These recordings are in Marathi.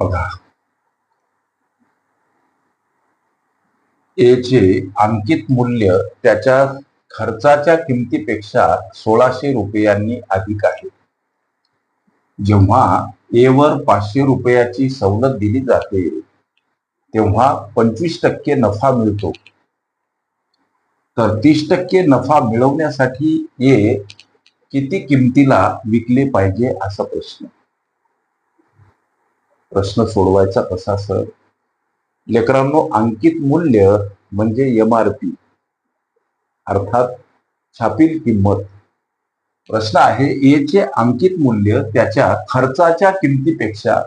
बघा. चे अंकित मूल्य त्याच्या खर्चाच्या किमतीपेक्षा सोळाशे रुपयांनी अधिक आहे. जेव्हा ए वर पाचशे रुपयाची सवलत दिली जाते तेव्हा पंचवीस टक्के नफा मिळतो. तर तीस टक्के नफा मिळवण्यासाठी ए किती किमतीला विकले पाहिजे असा प्रश्न. प्रश्न सोडवायचा कसा सर? लेकरांनो अंकित मूल्य म्हणजे एम आर पी अर्थात छापील किंमत. प्रश्न आहे ए चे अंकित मूल्य त्याच्या खर्चाच्या किमतीपेक्षा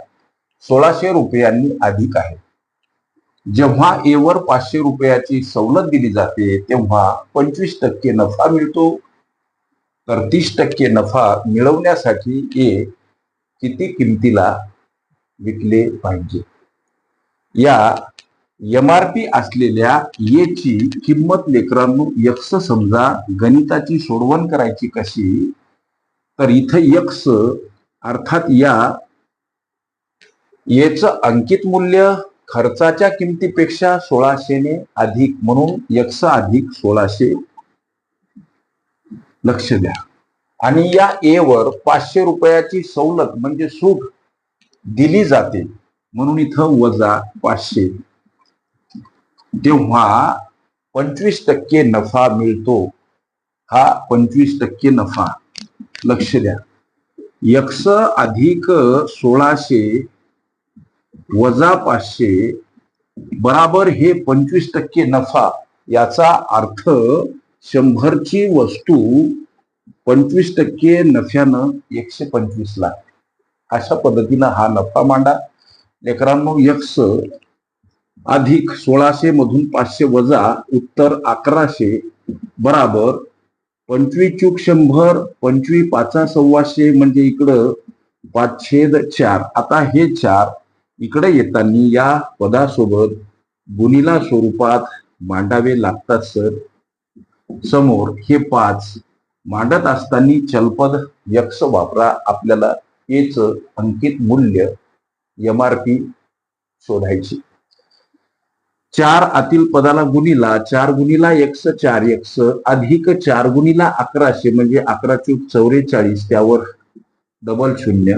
सोळाशे रुपयांनी अधिक आहे. जेव्हा ए वर पाचशे रुपयाची सवलत दिली जाते तेव्हा पंचवीस टक्के नफा मिळतो. तर तीस टक्के नफा मिळवण्यासाठी ए किती किमतीला विकले पाहिजे. या एम आर पी असलेल्या ए ची किंमत लेकरांनो यक्स समजा गणिताची सोडवण करायची कशी तर इथं यक्स अर्थात या येच अंकित मूल्य खर्चाच्या किमतीपेक्षा सोळाशेने अधिक म्हणून यक्स अधिक सोळाशे. लक्ष द्या. आणि या ए वर पाचशे रुपयाची सवलत म्हणजे सूट दिली जाते. म्हणून इथं वजा पाचशे. तेव्हा पंचवीस टक्के नफा मिळतो. हा पंचवीस टक्के नफा. लक्ष द्या. यक्स अधिक सोळाशे वजा पाचशे बराबर हे पंचवीस टक्के नफा. याचा अर्थ शंभरची वस्तू पंचवीस टक्के नफ्यानं एकशे पंचवीस ला अशा पद्धतीनं हा नफा मांडा. लेकरांनो यक्स अधिक सोळाशे मधून पाचशे वजा उत्तर अकराशे बराबर. पंचवीस चूक शंभर पंचवीस पाचा सव्वाशे म्हणजे इकडं पाच छेद चार. आता हे चार इकडे येताना या पदासोबत गुणिला स्वरूपात मांडावे लागतात सर. समोर हे पाच मांडत असताना चलपद यक्ष वापरा. आपल्याला हेच अंकित मूल्य एम आर पी शोधायची. चार आतील पदाला गुणिला चार गुणिला एक्स चार एक्स अधिक चार गुणिला अकराशे म्हणजे अकरा चूक चौवेचाळीस त्यावर डबल शून्य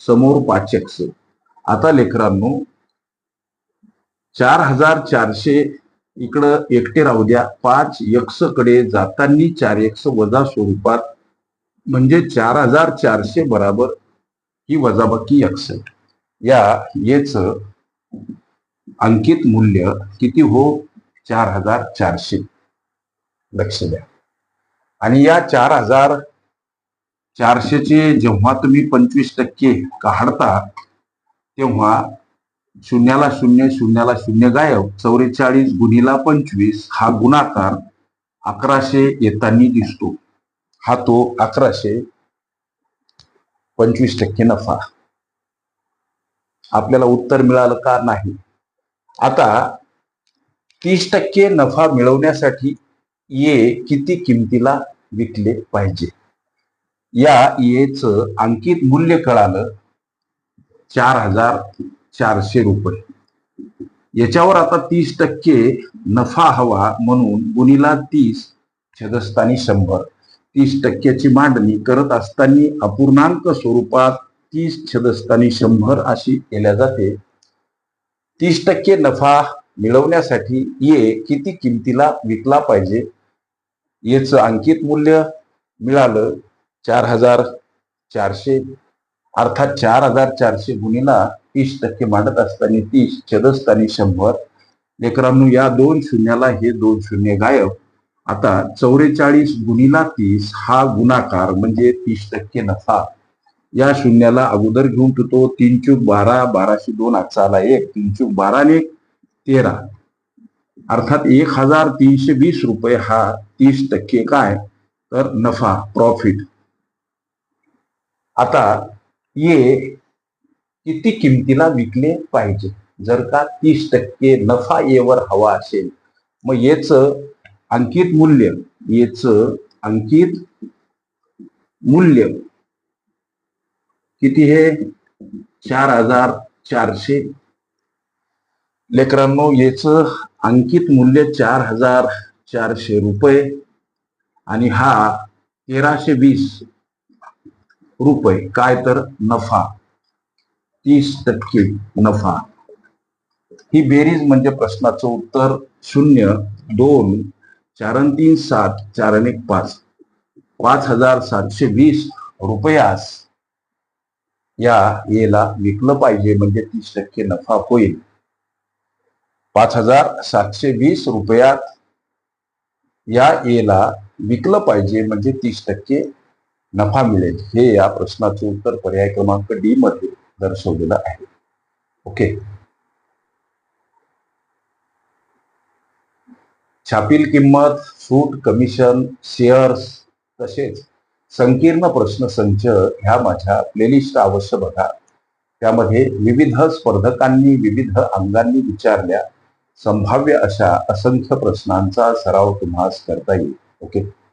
समोर पाच एक्स आता लेकरांनो चार हजार चारशे इकडं एकटे राहू द्या. पाच एक्सकडे जातानी चार एक्स वजा स्वरूपात म्हणजे चार हजार चारशे बराबर ही वजाबाकी यक्स या येच अंकित मूल्य किती हो? चार हजार चारशे. लक्ष द्या. आणि या चार हजार चारशेचे जेव्हा तुम्ही पंचवीस टक्के काढता तेव्हा शून्याला शून्य शून्याला शून्य गायब चौवेचाळीस गुणीला पंचवीस हा गुणाकार अकराशे येताना दिसतो. हा तो अकराशे पंचवीस टक्के नफा. आपल्याला उत्तर मिळालं का नाही? आता तीस टक्के नफा मिळवण्यासाठी ये किती किमतीला विकले पाहिजे? या येच अंकित मूल्य कळालं चार हजार चारशे रुपये. याच्यावर आता तीस टक्के नफा हवा म्हणून गुणीला तीस छदस्थानी शंभर. तीस टक्क्याची मांडणी करत असताना अपूर्णांक स्वरूपात तीस छदस्थानी शंभर अशी केल्या जाते. तीस टक्के नफा मिळवण्यासाठी ये किती किमतीला विकला पाहिजे? याच अंकित मूल्य मिळालं चार हजार चारशे अर्थात चार हजार चारशे गुणीला तीस टक्के मांडत असताना तीस छदस्थानी शंभर. लेकरांनो या दोन शून्याला हे दोन शून्य गायब. आता चौवेचाळीस गुणीला तीस हा गुणाकार म्हणजे तीस टक्के नफा. या शून्याला अगोदर घेऊन ठेवतो. तीन चूक बारा बाराशे दोन आजचा एक तीन चूक बारा ने तेरा. अर्थात एक हजार तीनशे वीस रुपये हा तीस टक्के काय? तर नफा प्रॉफिट आता ये किती किमतीला विकले पाहिजे? जर का तीस टक्के नफा येवर हवा असेल मग येच अंकित मूल्य याच अंकित मूल्य किती हे? चार हजार चारशे. लेकरांनो याच अंकित मूल्य चार हजार चारशे रुपये आणि हा तेराशे वीस रुपये. काय तर नफा. तीस टक्के नफा. ही बेरीज म्हणजे प्रश्नाचं उत्तर शून्य दोन चार तीन सात चार एक पाच. पाच हजार सातशे वीस रुपयास या येला विकलं पाहिजे म्हणजे तीस टक्के नफा होईल. पाच हजार सातशे वीस रुपयात या येला विकलं पाहिजे म्हणजे तीस टक्के नफा मिळेल. हे या प्रश्नाचे उत्तर पर्याय क्रमांक डी मध्ये दर्शवलेलं आहे. ओके. छापील किंमत सूट कमिशन शेअर्स तसेच संकीर्ण प्रश्न संच ह्या माझ्या प्लेलिस्ट अवश्य बघा. त्यामध्ये विविध स्पर्धकांनी विविध अंगांनी विचारल्या. संभाव्य अशा असंख्य प्रश्नांचा सराव तुम्हाला करता येईल. ओके?